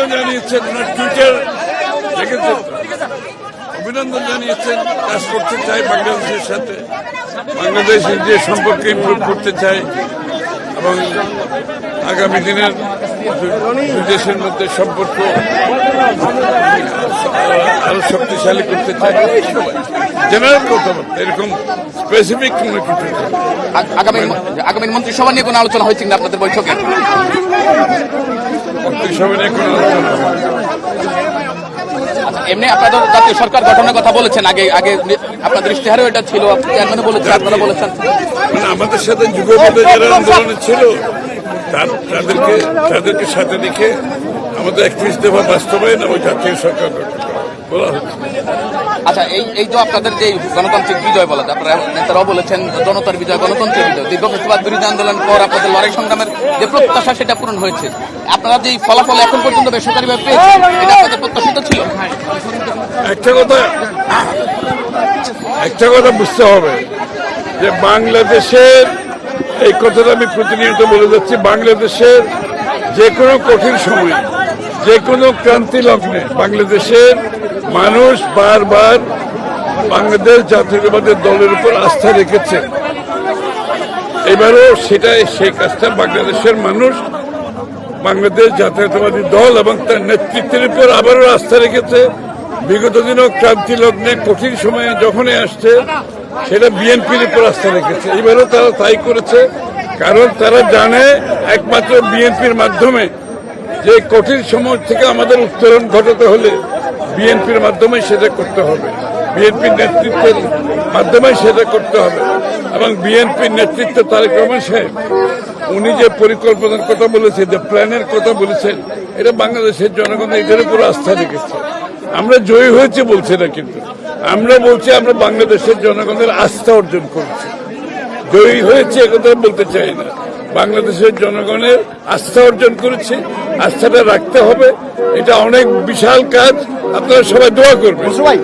অভিনন্দন জানিয়েছেন ওনার টুইটার। দেখেছেন? অভিনন্দন জানিয়েছেন, কাজ করতে চাই বাংলাদেশের সাথে। বাংলাদেশের যে সম্পর্ক ইমপ্রুভ করতে চাই এবং আগামী দিনের দেশের মধ্যে সম্পর্ক আরও শক্তিশালী করতে চাই জেনারেল কথাবার্তা এরকম স্পেসিফিক কোনো কিছু আগামী আগামী মন্ত্রিসভা নিয়ে কোনো আলোচনা হয়েছে কিনা আপনাদের বৈঠকে? নিয়ে কোনো এমনি আপনাদের জাতীয় সরকার গঠনের কথা বলেছেন আগে আগে আপনাদের ইশতেহারও এটা ছিল চেয়ারম্যানও বলেছেন আপনারা বলেছেন। মানে আমাদের সাথে যুব যারা আন্দোলনে ছিল তাদেরকে তাদেরকে সাথে রেখে আমাদের একত্রিশ দেওয়া বাস্তবায়ন এবং জাতীয় সরকার গঠন করা। আচ্ছা এই এই তো আপনাদের যে গণতান্ত্রিক বিজয় বলা আপনারা নেতারাও বলেছেন জনতার বিজয়, গণতন্ত্রের বিজয়, দীর্ঘ প্রতিবাদ বিরোধী আন্দোলন পর আপনাদের লড়াই সংগ্রামের যে প্রত্যাশা, সেটা পূরণ হয়েছে। আপনারা যে ফলাফল এখন পর্যন্ত বেসরকারিভাবে পেয়েছেন, এটা আপনাদের প্রত্যাশিত ছিল? একটা কথা একটা কথা বুঝতে হবে, যে বাংলাদেশের, এই কথাটা আমি প্রতিনিয়ত বলে যাচ্ছি, বাংলাদেশের যে কোনো কঠিন সময়ে যে কোনো ক্রান্তি লগ্নে বাংলাদেশের মানুষ বারবার বাংলাদেশ জাতীয়তাবাদের দলের উপর আস্থা রেখেছে। এবারও সেটা সেই কাজটা বাংলাদেশের মানুষ বাংলাদেশ জাতীয়তাবাদী দল এবং তার নেতৃত্বের উপর আবারও আস্থা রেখেছে। বিগত দিনও ক্রান্তি লগ্নে কঠিন সময়ে যখনই আসছে, সেটা বিএনপির উপর আস্থা রেখেছে। এবারও তারা তাই করেছে, কারণ তারা জানে একমাত্র বিএনপির মাধ্যমে যে কঠিন সময় থেকে আমাদের উত্তরণ ঘটাতে হলে বিএনপির মাধ্যমে সেটা করতে হবে। বিএনপির নেতৃত্বের মাধ্যমে সেটা করতে হবে। এবং বিএনপির নেতৃত্ব তারেক রহমান সাহেব, উনি যে পরিকল্পনার কথা বলেছেন, যে প্ল্যানের কথা বলেছেন, এটা বাংলাদেশের জনগণ এটার উপর আস্থা রেখেছে। আমরা জয়ী হয়েছে বলছি না কিন্তু। আমরা বলছি আমরা বাংলাদেশের জনগণের আস্থা অর্জন করেছি। জয়ী হয়েছে একথা বলতে চাই না। বাংলাদেশের জনগণের আস্থা অর্জন করেছে আস্থাটা রাখতে হবে। এটা অনেক বিশাল কাজ। আপনারা সবাই দোয়া করবেন। ভাই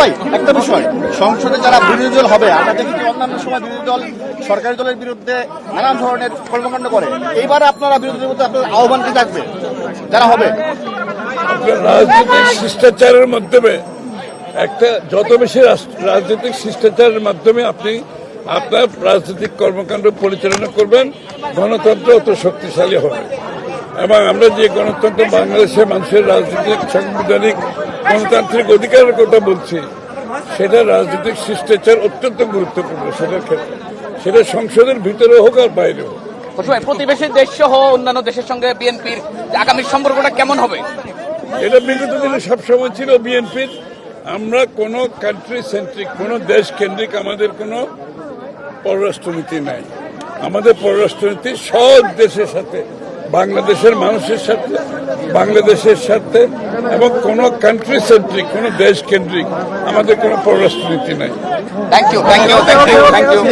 ভাই একটা বিষয়। সংসদে যারা বিরোধী দল হবে আমরা দেখি অন্যান্য সময় বিরোধী দল সরকারি দলের বিরুদ্ধে নানান ধরনের কর্মকাণ্ড করে। এইবারে আপনারা বিরোধী দলের মধ্যে আপনার আহ্বান কি থাকবে? যারা হবে? রাজনৈতিক শিষ্টাচারের মাধ্যমে একটা যত বেশি রাজনৈতিক শিষ্টাচারের মাধ্যমে আপনি আপনার রাজনৈতিক কর্মকাণ্ড পরিচালনা করবেন গণতন্ত্র অত শক্তিশালী হবে এবং আমরা যে গণতন্ত্র বাংলাদেশের মানুষের রাজনৈতিক সাংবিধানিক গণতান্ত্রিক অধিকারের কথা বলছি সেটা রাজনৈতিক শিষ্টাচার অত্যন্ত গুরুত্বপূর্ণ সেটার ক্ষেত্রে। সেটা সংসদের ভিতরে হোক আর বাইরে হোক। প্রতিবেশী দেশ সহ অন্যান্য দেশের সঙ্গে বিএনপির আগামী সম্পর্কটা কেমন হবে? এটা বিগত দিনে সবসময় ছিল বিএনপির। আমরা কোন কান্ট্রি সেন্ট্রিক কোন দেশ কেন্দ্রিক আমাদের কোনো পররাষ্ট্রনীতি নাই। আমাদের পররাষ্ট্রনীতি সব দেশের সাথে বাংলাদেশের মানুষের সাথে বাংলাদেশের সাথে এবং কোন কান্ট্রি সেন্ট্রিক কোন দেশ কেন্দ্রিক আমাদের কোনো পররাষ্ট্রনীতি নাই। Thank you thank you thank you thank you